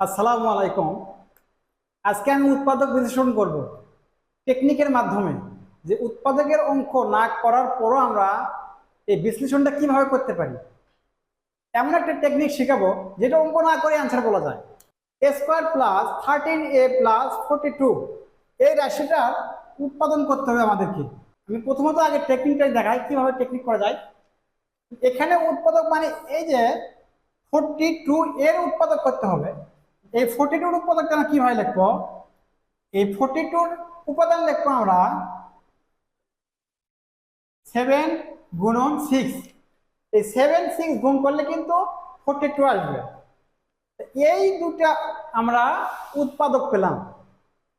আসসালামু আলাইকুম। আজকে আমি উৎপাদক বিশ্লেষণ করব টেকনিকের মাধ্যমে, যে উৎপাদকের অঙ্ক না করার পরও আমরা এই বিশ্লেষণটা কীভাবে করতে পারি। এমন একটা টেকনিক শেখাবো, যেটা অঙ্ক না করে অ্যান্সার বলা যায়। A square plus thirteen a plus forty two এই রাশিটা উৎপাদন করতে হবে আমাদেরকে। আমি প্রথমত আগে টেকনিকটা দেখাই, কীভাবে টেকনিক করা যায়। এখানে উৎপাদক মানে এই যে ফোরটি টু এর উৎপাদক করতে হবে। এই ফোরটি টুর আমরা কীভাবে লিখব? এই ফোরটি টুর উপাদান লিখব আমরা সেভেন গুণন সিক্স এই সেভেন সিক্স গুণ করলে কিন্তু ফোর্টি টু আসবে এই দুটা আমরা উৎপাদক পেলাম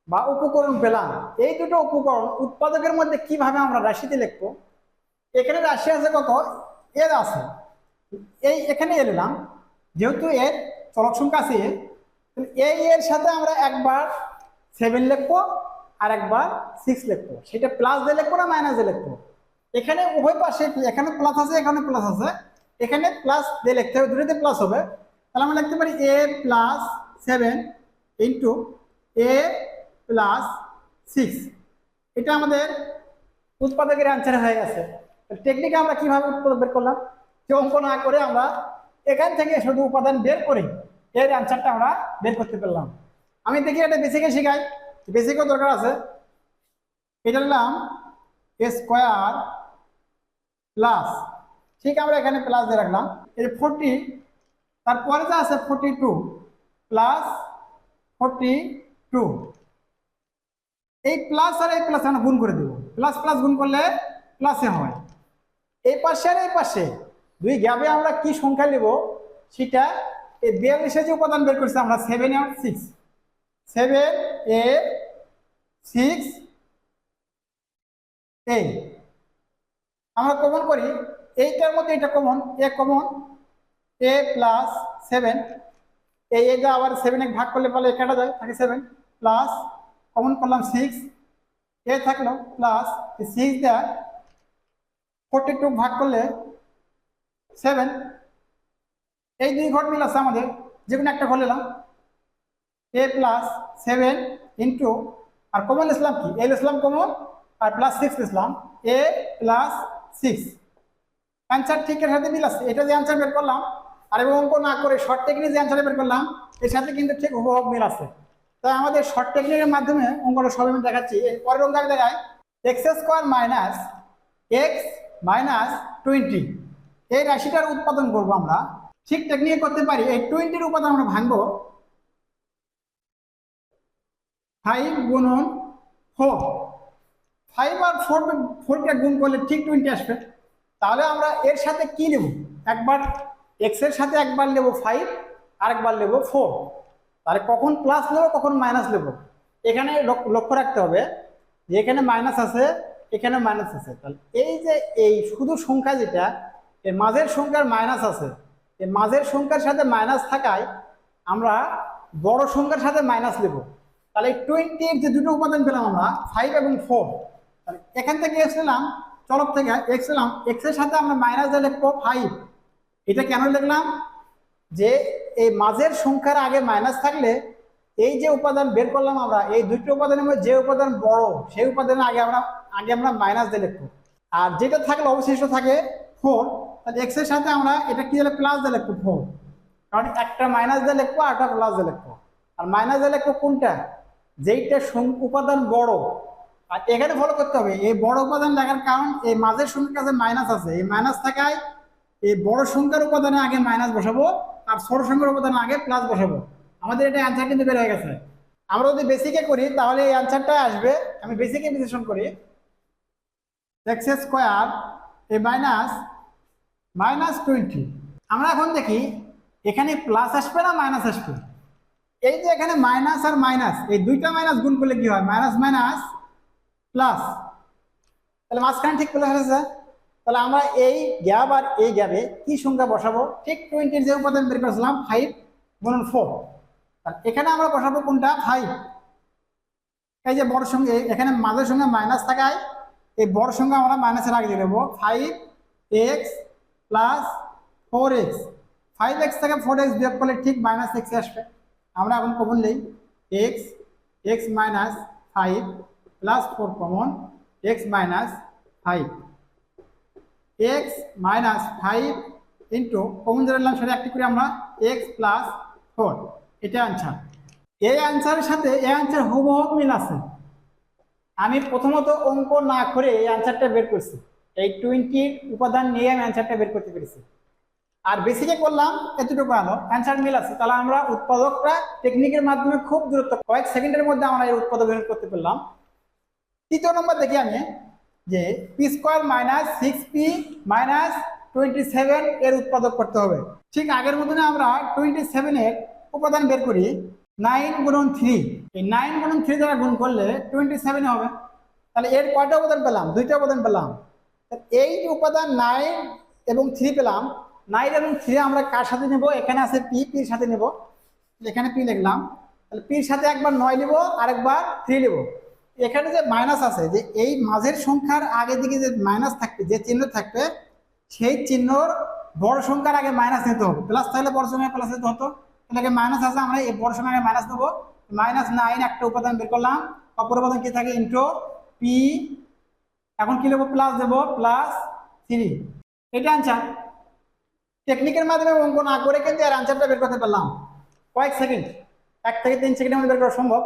বা উপকরণ পেলাম। এই দুটো উপকরণ উৎপাদকের মধ্যে কীভাবে আমরা রাশিতে লিখব? এখানে রাশি আছে কত? এর আছে। এই এখানে এলাম যেহেতু এর চলক সংখ্যা আছে এই এর সাথে আমরা একবার সেভেন লিখব আর একবার সিক্স লিখব। সেটা প্লাস দিয়ে লিখব না মাইনাস দিয়ে লিখব? এখানে উভয় পাশে, এখানে প্লাস আছে, এখানে প্লাস আছে। এখানে প্লাস দিয়ে লিখতে হবে, দুটোতে প্লাস হবে। তাহলে আমরা লিখতে পারি a plus seven into a plus six এটা আমাদের উৎপাদকের অ্যান্সার হয়ে গেছে। টেকনিকে আমরা কীভাবে উৎপাদক বের করলাম? সে অঙ্ক না করে আমরা এখান থেকে শুধু উপাদান বের করি। এর অ্যান্সারটা আমরা বের করতে পারলাম। আমি দেখি এটা বেসিকে শেখাই। বেসিকও দরকার আছে। এটা নিলাম এ স্কোয়ার প্লাস ঠিক আমরা এখানে প্লাস দিয়ে রাখলাম। এই ফোরটি তারপরে যা আছে forty two plus forty two এই প্লাস আর এই প্লাস আমরা গুণ করে দেবো। প্লাস প্লাস গুণ করলে প্লাসে হয়। এই পাশে আর এই পাশে। দুই গ্যাপে আমরা কি সংখ্যা নেব? সেটা এই বিয়াল্লিশে যে উপাদান বের করছি আমরা সেভেন আর সিক্স সেভেন এ সিক্স এই আমরা কমন করি, এইটার মধ্যে এটা common a common a plus seven এই এটা আবার সেভেন এক ভাগ করলে বলে কাটা যায়, থাকে সেভেন প্লাস কমন করলাম সিক্স এ থাকল প্লাস সিক্স দেয় ফোরটি টু ভাগ করলে সেভেন এই দুই মিল আছে আমাদের, যে কোনো একটা ঘর এ প্লাস সেভেন ইন্টু আর কমন ইসলাম কি? এল ইসলাম কমন আর প্লাস সিক্স ইসলাম। এ প্লাস সিক্স অ্যান্সার ঠিকের সাথে মিল আছে। এটা যে অ্যান্সার বের করলাম, আর এবং অঙ্ক না করে শর্ট টেকনিক যে অ্যান্সার বের করলাম, এর সাথে কিন্তু ঠিক হুবহু মিল আছে। তাই আমাদের শর্ট টেকনিকের মাধ্যমে অঙ্কটা সবাই আমি দেখাচ্ছি। পরের অঙ্ক আমি দেখাই। X square minus x minus twenty এই রাশিটার উৎপাদন করব আমরা। ঠিক টেকনিকে করতে পারি, এই টোয়েন্টির উপাদান আমরা ভাঙবো। ফাইভ গুণন ফোর ফাইভ আর ফোর ফোরকে গুণ করলে ঠিক টোয়েন্টি আসবে। তাহলে আমরা এর সাথে কি নেব? একবার এক্সের সাথে একবার নেব ফাইভ আর একবার নেব ফোর তাহলে কখন প্লাস নেব, কখন মাইনাস নেব? এখানে লক- লক্ষ্য রাখতে হবে যে এখানে মাইনাস আছে, এখানে মাইনাস আছে। তাহলে এই যে এই শুধু সংখ্যা যেটা, এর মাঝের সংখ্যার মাইনাস আছে। এই মাঝের সংখ্যার সাথে মাইনাস থাকায় আমরা বড় সংখ্যার সাথে মাইনাস নেব। তাহলে টোয়েন্টি টোয়েন্টির যে দুটো উপাদান পেলাম আমরা ফাইভ এবং ফোর তাহলে এখান থেকে এক্স নিলাম, চলক থেকে এক্স নিলাম এক্সের সাথে আমরা মাইনাস দিয়ে লিখব ফাইভ এটা কেন লিখলাম? যে এই মাঝের সংখ্যার আগে মাইনাস থাকলে এই যে উপাদান বের করলাম আমরা, এই দুটো উপাদানের মধ্যে যে উপাদান বড়, সেই উপাদানের আগে আমরা আগে আমরা মাইনাস দিয়ে লিখব। আর যেটা থাকলে অবশিষ্ট থাকে ফোর তাহলে এক্সের সাথে আমরা এটা কি হলে প্লাস দিয়ে লিখব ফোর কারণ একটা মাইনাস দিয়ে লিখব আর একটা প্লাস দিয়ে লিখব। আর মাইনাস দিয়ে লিখব কোনটা? যেইটা উপাদান বড়। আর এখানে ফলো করতে হবে। এই বড় উপাদান লেখার কারণ এই মাঝের সংখ্যার কাছে মাইনাস আছে। এই মাইনাস থাকায় এই বড় সংখ্যার উপাদানে আগে মাইনাস বসাবো আর ছোট সংখ্যার উপাদানে আগে প্লাস বসাবো। আমাদের এটা অ্যান্সার কিন্তু বের হয়ে গেছে। আমরা যদি বেসিকে করি, তাহলে এই অ্যান্সারটা আসবে। আমি বেসিকে বিশ্লেষণ করি। X square a minus minus twenty. আমরা এখন দেখি এখানে প্লাস আসবে না মাইনাস আসবে? এই যে এখানে মাইনাস আর মাইনাস এই দুইটা মাইনাস গুণ করলে কি হয়? মাইনাস মাইনাস প্লাস তাহলে মাঝখানে ঠিক প্লাস আছে তাহলে আমরা এই গ্যাপ আর এই গ্যাপে কি সংখ্যা বসাবো? ঠিক টোয়েন্টির যে উপাদান বের করেছিলাম ফাইভ গুণন ফোর এখানে আমরা বসাবো কোনটা? ফাইভ এই যে বড় সঙ্গে এখানে মাঝের সঙ্গে মাইনাস থাকায় এই বড় সঙ্গে আমরা মাইনাসের আগে দেবো। Five x plus four x five x থেকে ফোর এক্স বিয়োগ করলে ঠিক মাইনাস এক্স আসবে। আমরা এখন কমন নেই। X x minus five plus four common x minus five x minus five into common যেটা নিলাম সেটা একটি করে আমরা এক্স প্লাস ফোর এটা আনসার এই আনসারের সাথে এই আনসার হুবহু মিল আছে। আমি প্রথমত অঙ্ক না করে এই আনসারটা বের করছি। এই টোয়েন্টির উপাদান নিয়ে আমি অ্যান্সারটা বের করতে পেরেছি। আর বেসিকে করলাম, এতটুকু আনো অ্যান্সার মিল আছে। তাহলে আমরা উৎপাদকটা টেকনিকের মাধ্যমে খুব দূরত্ব কয়েক সেকেন্ডের মধ্যে আমরা এই উৎপাদক বের করতে পারলাম। তৃতীয় নম্বর দেখি আমি, যে p square minus six p minus twenty seven এর উৎপাদক করতে হবে। ঠিক আগের মতনে আমরা টোয়েন্টি সেভেনের উপাদান বের করি নাইন গুণন থ্রি এই নাইন গুণন থ্রি দ্বারা গুণ করলে টোয়েন্টি সেভেন হবে। তাহলে এর কয়টা উপাদান পেলাম? দুইটা উপাদান পেলাম। এই যে উপাদান নাইন এবং থ্রি পেলাম নাইন এবং থ্রি আমরা কার সাথে নেব? এখানে আছে পি পির সাথে নেব। এখানে পি লিখলাম। তাহলে পির সাথে একবার নয় নেব আরেকবার থ্রি নেব এখানে যে মাইনাস আছে, যে এই মাঝের সংখ্যার আগের দিকে যে মাইনাস থাকবে, যে চিহ্ন থাকবে, সেই চিহ্নর বড় সংখ্যার আগে মাইনাস নিতে হবে। প্লাস তাহলে বড় সংখ্যা প্লাস নিতে হতো। তাহলে মাইনাস আছে, আমরা এই বড় সংখ্যাকে মাইনাস দেবো মাইনাস নাইন একটা উপাদান বের করলাম। অপর উপাদান কি থাকে? ইন্টু পি এখন কি নেব প্লাস দেবো প্লাস থ্রি এটা আনসার টেকনিকের মাধ্যমে অঙ্ক না করে কিন্তু এর আনসারটা বের করতে পারলাম। কয়েক সেকেন্ড এক থেকে তিন সেকেন্ডের মধ্যে বের করা সম্ভব।